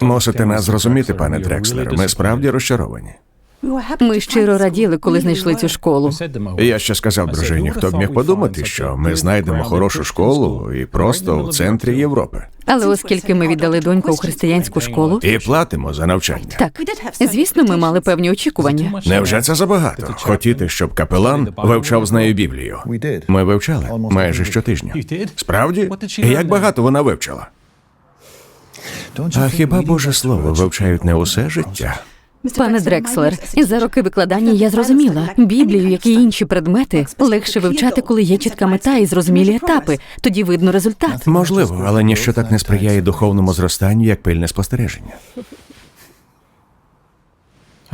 Мусите нас зрозуміти, пане Дрекслер. Ми справді розчаровані. Ми щиро раділи, коли знайшли цю школу. Я ще сказав дружині, хто б міг подумати, що ми знайдемо хорошу школу і просто в центрі Європи. Але оскільки ми віддали доньку у християнську школу, І платимо за навчання. так звісно, ми мали певні очікування. Невже це забагато? Хотіти, щоб капелан вивчав з нею Біблію. Ми вивчали майже щотижня. Справді? Як багато вона вивчила? А хіба Боже Слово вивчають не усе життя? Пане Дрекслер, за роки викладання я зрозуміла, Біблію, як і інші предмети, легше вивчати, коли є чітка мета і зрозумілі етапи. Тоді видно результат. Можливо, але ніщо так не сприяє духовному зростанню, як пильне спостереження.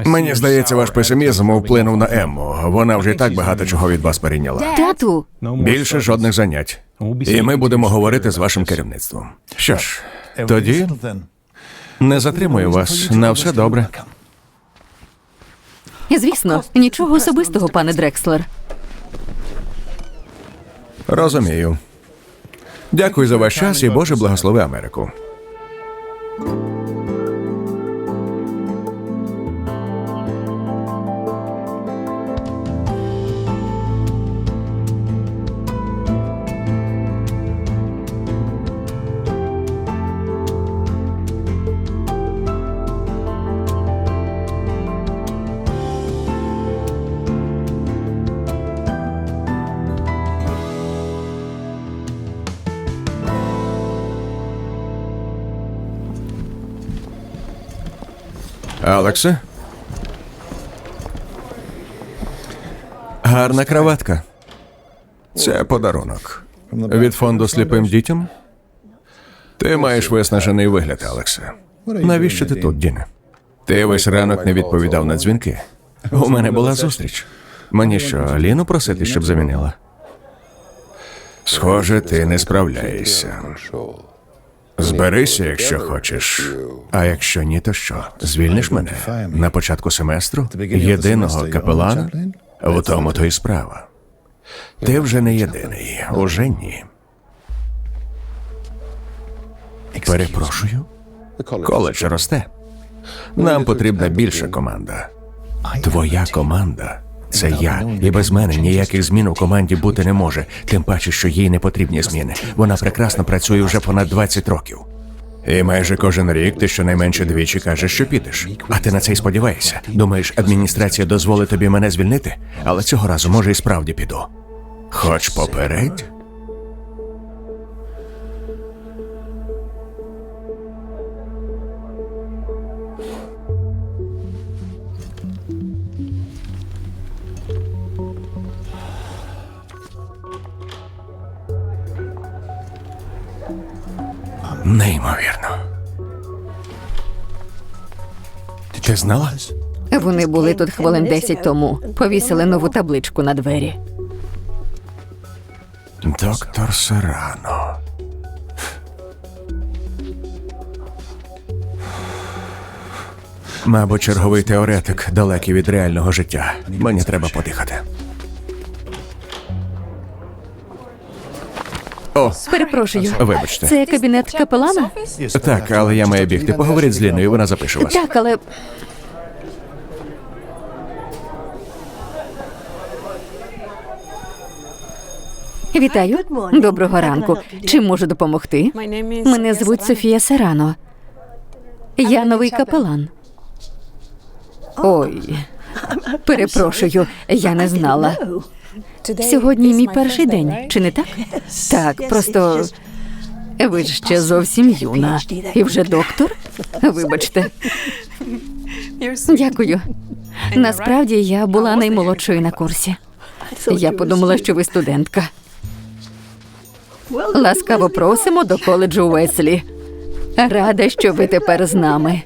Мені здається, ваш песимізм вплинув на Емму. Вона вже і так багато чого від вас перейняла. Тату, Більше жодних занять. І ми будемо говорити з вашим керівництвом. Що ж, тоді не затримую вас. На все добре. звісно, нічого особистого, пане Дрекслер. Розумію. Дякую за ваш час і Боже благослови Америку. Алексе? Гарна краватка. Це подарунок. Від фонду сліпим дітям? Ти маєш виснажений вигляд, Алексе. Навіщо ти тут, Діне? Ти весь ранок не відповідав на дзвінки. У мене була зустріч. Мені що, Ліну просити, щоб замінила? Схоже, ти не справляєшся. Зберися, якщо хочеш. А якщо ні, то що? Звільниш мене на початку семестру? Єдиного капелана? В тому то і справа. Ти вже не єдиний, уже ні. Перепрошую. Коледж росте. Нам потрібна більша команда. Твоя команда. Це я, і без мене ніяких змін у команді бути не може, тим паче, що їй не потрібні зміни. Вона прекрасно працює вже понад 20 років. І майже кожен рік ти щонайменше двічі кажеш, що підеш. А ти на це й сподіваєшся. Думаєш, адміністрація дозволить тобі мене звільнити? Але цього разу, може, і справді піду. Хоч попередь. Неймовірно. Ти знала? Вони були тут хвилин 10 тому. Повісили нову табличку на двері. Доктор Серано. Мабуть, черговий теоретик далекий від реального життя. Мені треба подихати. О, Перепрошую. Вибачте. Це кабінет капелана? так, але я маю бігти. Поговоріть з Ліною, вона запише вас. Так, але Вітаю. Доброго ранку. Чим можу допомогти? Мене звуть Софія Серано. Я новий капелан. Ой, перепрошую, я не знала. Сьогодні мій перший день, чи не так? Так, просто ви ж ще зовсім юна. І вже доктор? Вибачте. Дякую. Насправді я була наймолодшою на курсі. Я подумала, що ви студентка. Ласкаво просимо до коледжу Уеслі. Рада, що ви тепер з нами.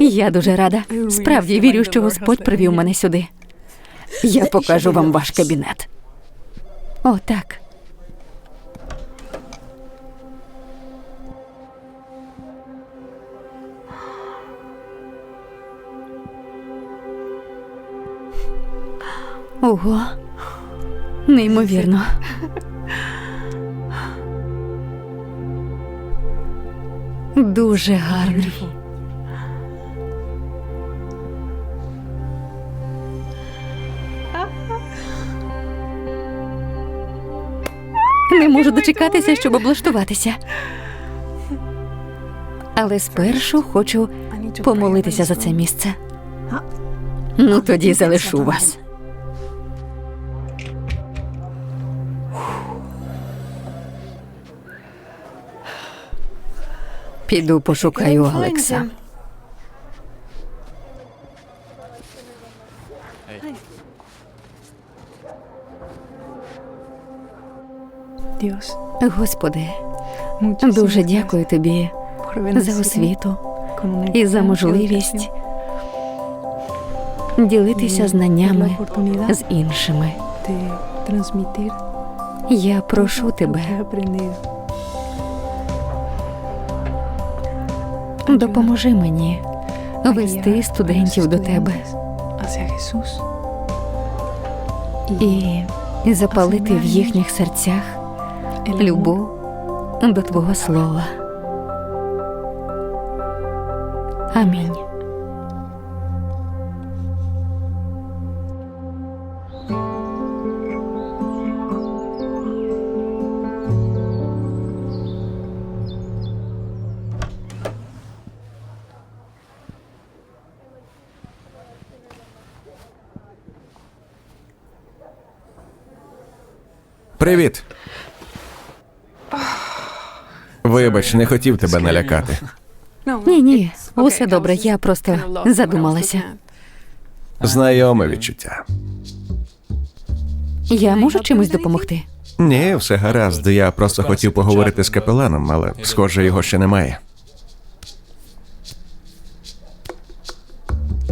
Я дуже рада. Справді вірю, що Господь привів мене сюди. Я покажу вам ваш кабінет. О, так. Ого. Неймовірно. Дуже гарний. Можу дочекатися, щоб облаштуватися. Але спершу хочу помолитися за це місце. Ну, тоді залишу вас. Піду пошукаю Алекса. Господи, дуже дякую тобі за освіту і за можливість ділитися знаннями з іншими. Я прошу тебе, допоможи мені вести студентів до тебе і запалити в їхніх серцях любов до Твого слова. Амінь. Привіт. Вибач, не хотів тебе налякати. Ні, ні, усе добре. Я просто задумалася. Знайоме відчуття. Я можу чимось допомогти? Ні, все гаразд. Я просто хотів поговорити з капеланом, але схоже, його ще немає.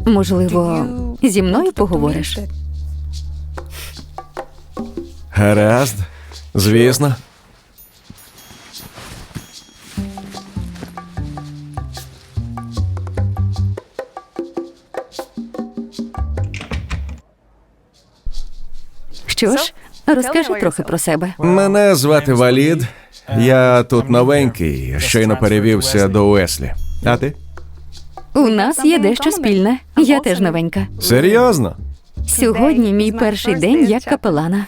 Можливо, зі мною поговориш? Гаразд, звісно. Що ж, розкажи трохи про себе. Мене звати Валід. Я тут новенький, щойно перевівся до Уеслі. А ти? У нас є дещо спільне. Я теж новенька. Серйозно? Сьогодні мій перший день як капелана.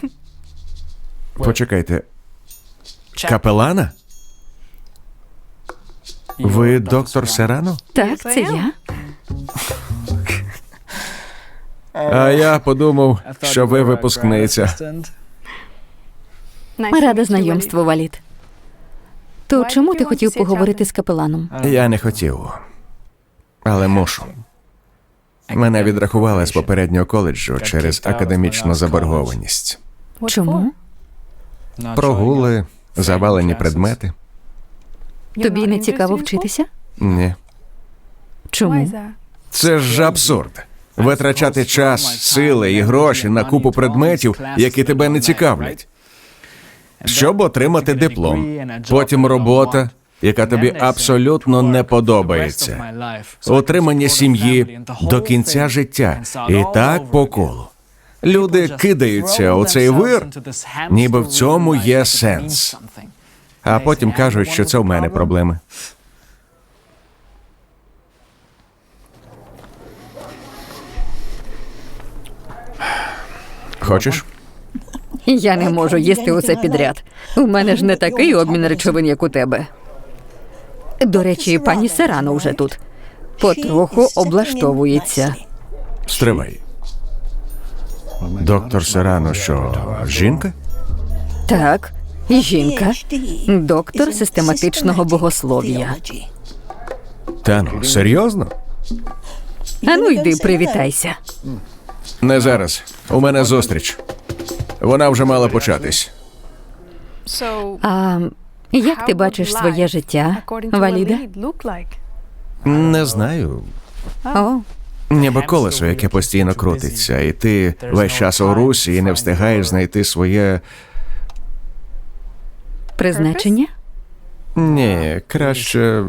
Почекайте. Капелана? Ви доктор Серано? Так, це я. А я подумав, що ви випускниця. Рада знайомству, Валід. То чому ти хотів поговорити з капеланом? Я не хотів, але мушу. Мене відрахували з попереднього коледжу через академічну заборгованість. Чому? Прогули, завалені предмети. Тобі не цікаво вчитися? Ні. Чому? Це ж абсурд. Витрачати час, сили і гроші на купу предметів, які тебе не цікавлять. Щоб отримати диплом, потім робота, яка тобі абсолютно не подобається. Утримання сім'ї до кінця життя. І так по колу. Люди кидаються у цей вир, ніби в цьому є сенс. А потім кажуть, що це в мене проблеми. Хочеш? Я не можу їсти усе підряд. У мене ж не такий обмін речовин, як у тебе. До речі, пані Серано вже тут. Потроху облаштовується. Стривай. Доктор Серано, що жінка? Так, жінка, доктор систематичного богослов'я. Та ну, серйозно? Ану, йди, привітайся. Не зараз. У мене зустріч. Вона вже мала початись. А як ти бачиш своє життя, Валіда? Не знаю. О, Ніби колесо, яке постійно крутиться, і ти весь час у русі і не встигаєш знайти своє. призначення? Ні, краще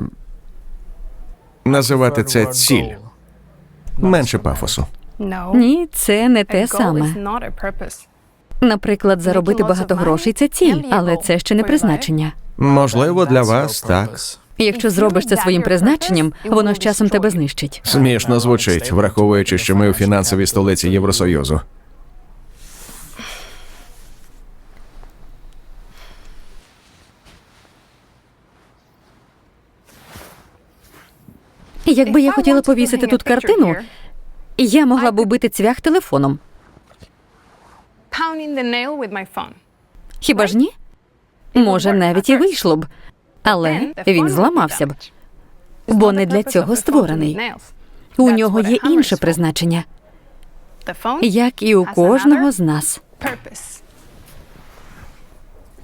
називати це ціль. Менше пафосу. Ні, це не те саме. Наприклад, заробити багато грошей це ціль, але це ще не призначення. Можливо, для вас так. Якщо зробиш це своїм призначенням, воно з часом тебе знищить. Смішно звучить, враховуючи, що ми у фінансовій столиці Євросоюзу. Якби я хотіла повісити тут картину, я могла б убити цвях телефоном. Хіба ж ні? Може, навіть і вийшло б. Але він зламався б, бо не для цього створений. У нього є інше призначення, як і у кожного з нас.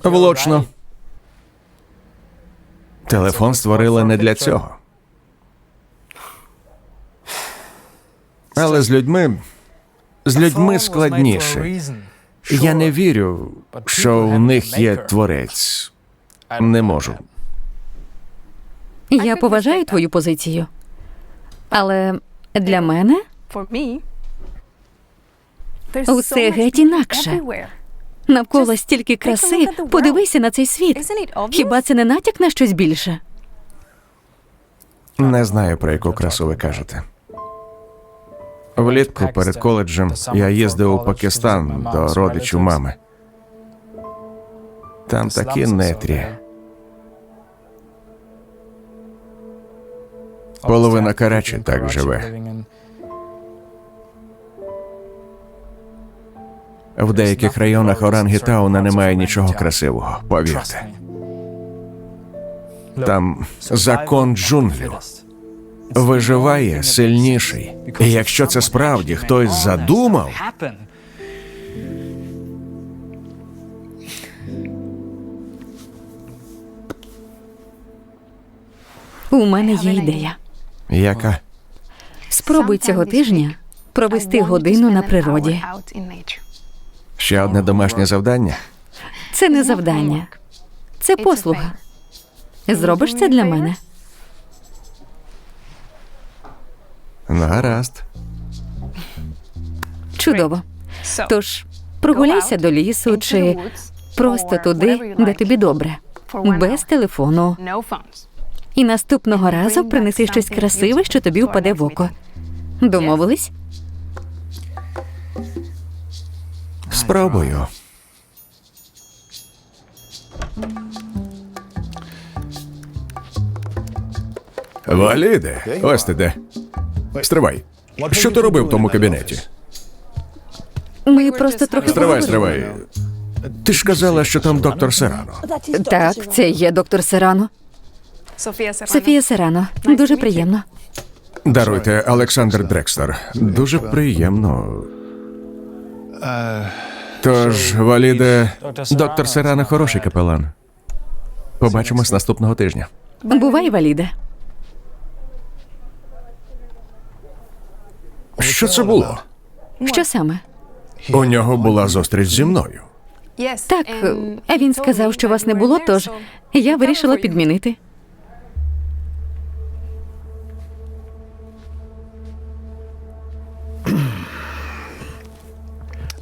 Влучно. Телефон створили не для цього. Але з людьми. З людьми складніше. Я не вірю, що в них є творець. Не можу. Я поважаю твою позицію. Але для мене Усе геть інакше. навколо стільки краси. Подивися на цей світ. Хіба це не натяк на щось більше? Не знаю, про яку красу ви кажете. Влітку перед коледжем я їздив у Пакистан до родичів мами. Там такі нетрі. Половина Карачі так живе. В деяких районах Орангітауна немає нічого красивого, повірте. Там закон джунглів. Виживає сильніший. І якщо це справді хтось задумав, У мене є ідея. яка Спробуй цього тижня провести годину на природі. ще одне домашнє завдання? Це не завдання, це послуга. Зробиш це для мене? Ну, гаразд. Чудово. Тож прогуляйся до лісу чи просто туди, де тобі добре, без телефону. І наступного разу принеси щось красиве, що тобі впаде в око. Домовились? Спробую. Валіде, ось ти де. Стривай. Що ти робив в тому кабінеті? Ми просто трохи Стривай, стривай. Ти ж казала, що там доктор Серано. Так, це є доктор Серано. Софія Серано. Дуже приємно. Даруйте, Олександр Дрекстер. Дуже приємно. Тож, Валіде, доктор Серано хороший капелан. Побачимось наступного тижня. Бувай, Валіде. Що це було? Що саме? У нього була зустріч зі мною. Так, а він сказав, що вас не було, тож я вирішила підмінити.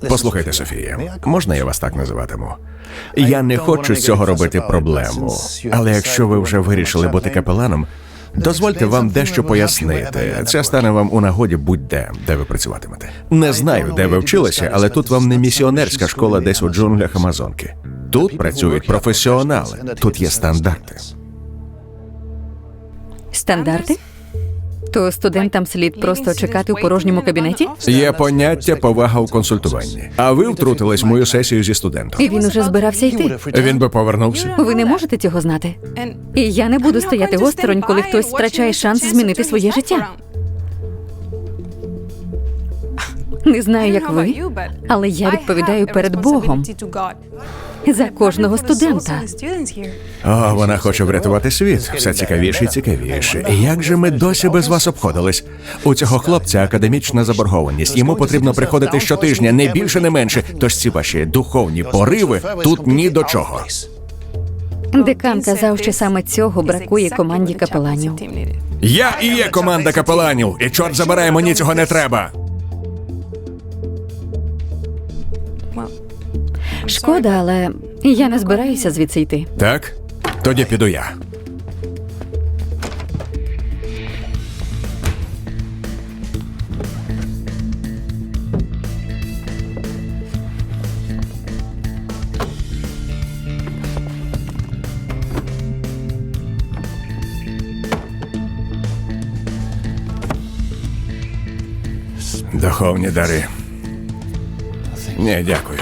Послухайте, Софія, можна я вас так називатиму? Я не хочу з цього робити проблему. Але якщо ви вже вирішили бути капеланом, дозвольте вам дещо пояснити. Це стане вам у нагоді будь-де, де ви працюватимете. Не знаю, де ви вчилися, але тут вам не місіонерська школа десь у джунглях Амазонки. Тут працюють професіонали, тут є стандарти. Стандарти? То студентам слід просто чекати у порожньому кабінеті? Є поняття повага у консультуванні. А ви втрутились в мою сесію зі студентом. І він уже збирався йти. Він би повернувся. Ви не можете цього знати. І я не буду стояти осторонь, коли хтось втрачає шанс змінити своє життя. Не знаю, як ви, але я відповідаю перед Богом за кожного студента. О, вона хоче врятувати світ. Все цікавіше і цікавіше. Як же ми досі без вас обходились? У цього хлопця академічна заборгованість. Йому потрібно приходити щотижня, не більше, не менше. Тож ці ваші духовні пориви тут ні до чого. Декан казав, що саме цього бракує команді капеланів. Я і є команда капеланів, і чорт забирай, мені цього не треба. Шкода, але я не збираюся звідси йти. Так? Тоді піду я. Духовні дари. Ні, дякую.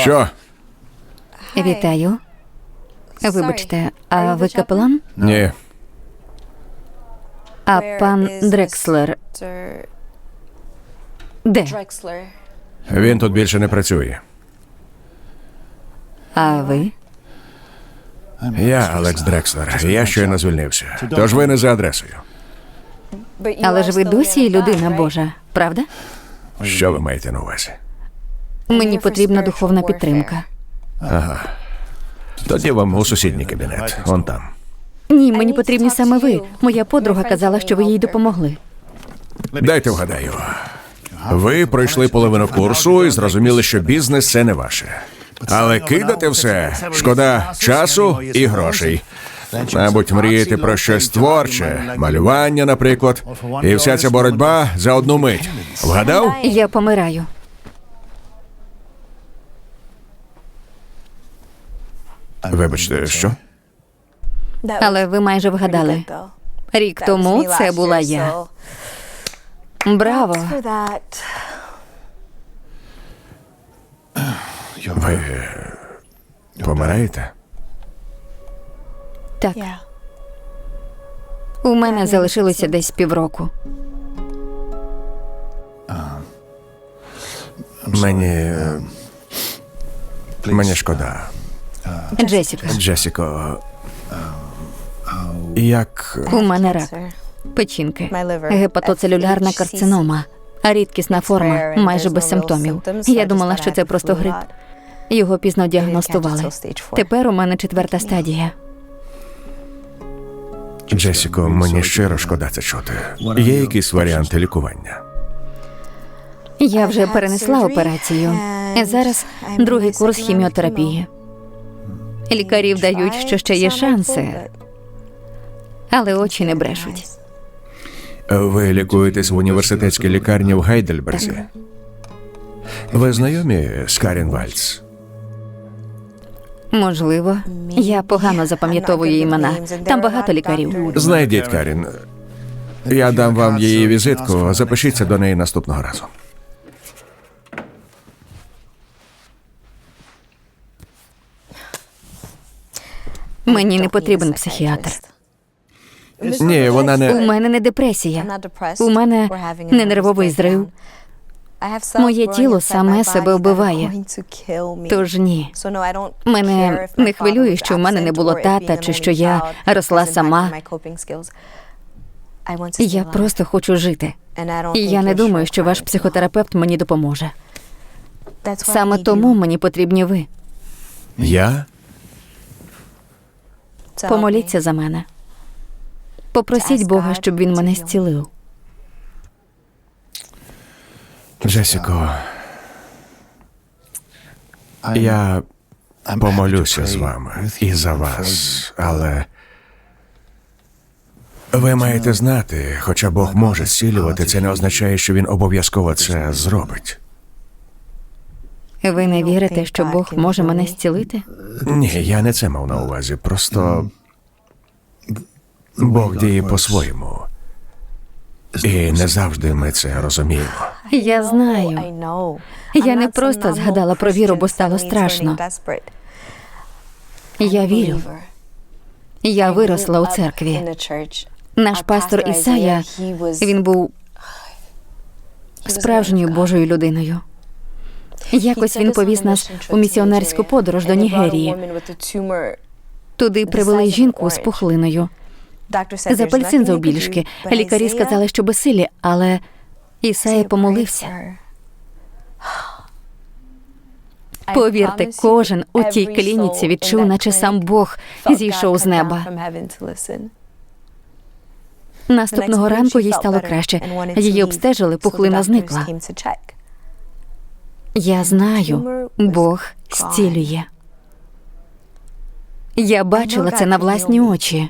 Що? Вітаю. Вибачте, а ви капелан? Ні. А пан Дрекслер де? Він тут більше не працює. А ви? Я Алекс Дрекслер. Я щойно звільнився. Тож ви не за адресою. Але ж ви досі людина? Божа, правда? Що ви маєте на увазі? Мені потрібна духовна підтримка. Тоді вам у сусідній кабінет. Он там. Ні, мені потрібні саме ви. Моя подруга казала, що ви їй допомогли. Дайте вгадаю. Ви пройшли половину курсу і зрозуміли, що бізнес це не ваше. Але кидати все шкода часу і грошей. Мабуть, мрієте про щось творче, малювання, наприклад, і вся ця боротьба за одну мить. Вгадав? Я помираю. Вибачте, що? Але ви майже вгадали. Рік тому це була я. Браво! Ви помираєте? Так, у мене залишилося десь півроку. Мені. Мені шкода. Джесіка, Джесіко. Як. у мене рак печінки, гепатоцелюлярна карцинома, рідкісна форма, майже без симптомів. Я думала, що це просто грип. Його пізно діагностували. Тепер у мене четверта стадія. Джесіко, мені щиро шкода це чути. Є якісь варіанти лікування? Я вже перенесла операцію. Зараз другий курс хіміотерапії. Лікарі вдають, що ще є шанси, але очі не брешуть. Ви лікуєтесь в університетській лікарні в Гайдельберзі. Ви знайомі з Карін Вальц? Можливо, я погано запам'ятовую імена. Там багато лікарів. Знайдіть Карін. Я дам вам її візитку. Запишіться до неї наступного разу. Мені не потрібен психіатр. Ні, вона У не. мене не депресія. У мене не нервовий зрив. Моє тіло саме себе вбиває. Тож ні. Мене не хвилює, що в мене не було тата, чи що я росла сама. Я просто хочу жити. І я не думаю, що ваш психотерапевт мені допоможе. Саме тому мені потрібні ви. Я? Помоліться за мене. Попросіть Бога, щоб він мене зцілив. Джесіко, я помолюся з вами і за вас, але. Ви маєте знати, хоча Бог може зцілювати, це не означає, що він обов'язково це зробить. Ви не вірите, що Бог може мене зцілити? Ні, я не це мав на увазі. Просто Бог діє по-своєму. І не завжди ми це розуміємо. Я знаю. Я не просто згадала про віру, бо стало страшно. Я вірю. Я виросла у церкві. Наш пастор Ісая, він був справжньою. Божою людиною. Якось він повіз нас у місіонерську подорож до Нігерії. Туди привели жінку з пухлиною. З апельсин завбільшки. Лікарі сказали, що безсилі, але Ісая помолився. Повірте, кожен у тій клініці відчув, наче сам Бог зійшов з неба. Наступного ранку їй стало краще. Її обстежили, пухлина зникла. Я знаю, Бог зцілює. Я бачила це на власні очі.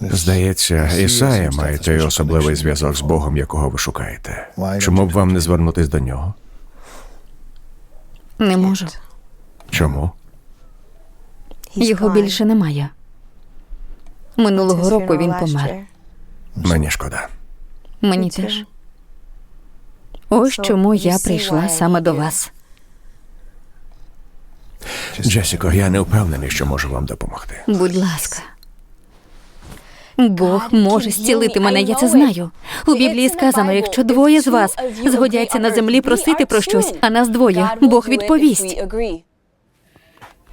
Здається, Ісая має той особливий зв'язок з Богом, якого ви шукаєте. Чому б вам не звернутись до нього? Не можу. Чому? Його більше немає. Минулого року він помер. Мені шкода. Мені теж. Ось чому я прийшла саме до вас. Джесіко, я не впевнений, що можу вам допомогти. Будь ласка. Бог може зцілити мене, я це знаю. У Біблії сказано, якщо двоє з вас згодяться на землі просити про щось, а нас двоє, Бог відповість.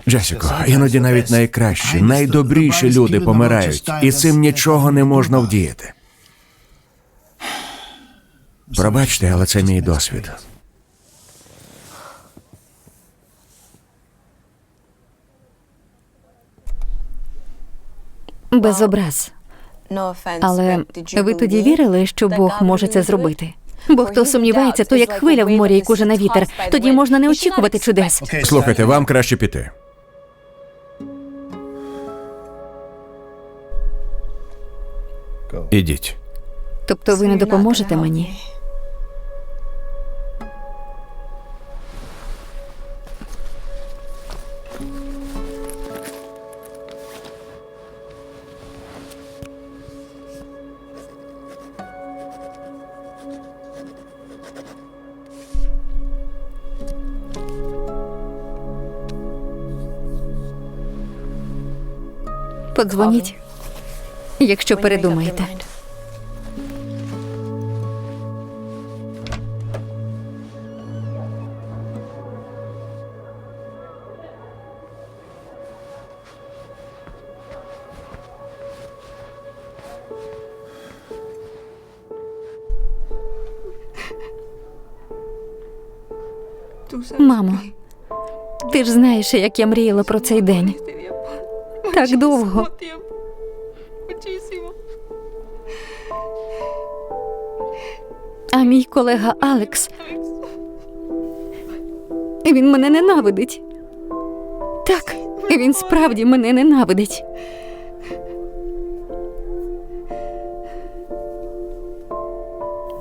Джесіко, іноді навіть найкращі, найдобріші люди помирають, і цим нічого не можна вдіяти. Пробачте, але це мій досвід. Без образ. Але ви тоді вірили, що Бог може це зробити? Бо хто сумнівається, то як хвиля в морі, яку жене вітер, тоді можна не очікувати чудес. Слухайте, вам краще піти. Ідіть. Тобто ви не допоможете мені? Подзвоніть, якщо передумаєте. Мамо, ти ж знаєш, як я мріяла про цей день. Так довго. А мій колега Алекс. Він мене ненавидить. Так, він справді мене ненавидить.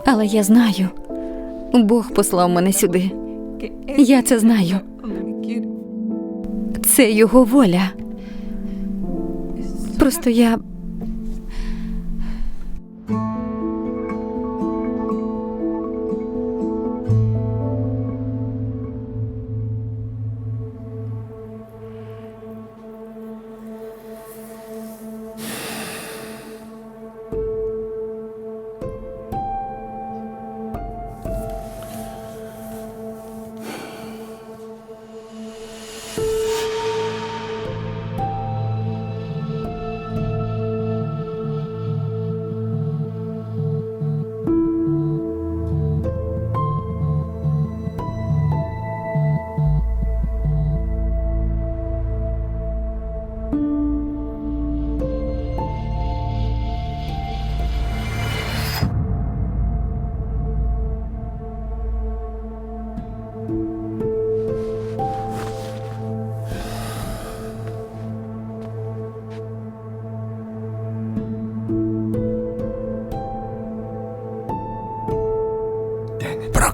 Але я знаю, Бог послав мене сюди. Я це знаю. Це його воля. Просто я.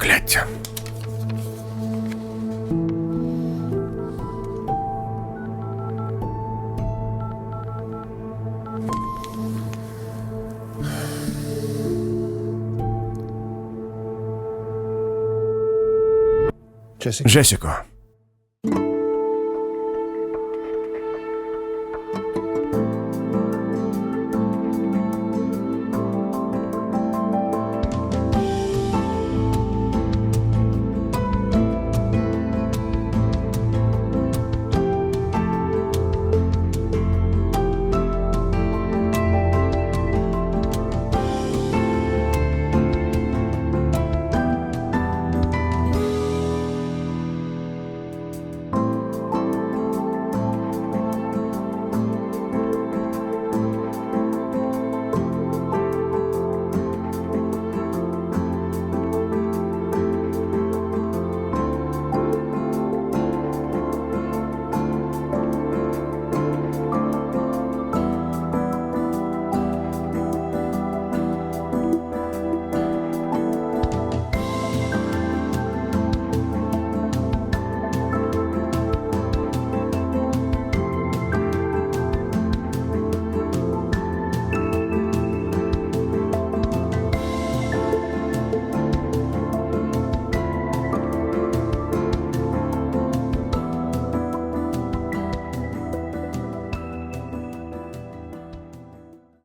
Прокляття. Джесіко,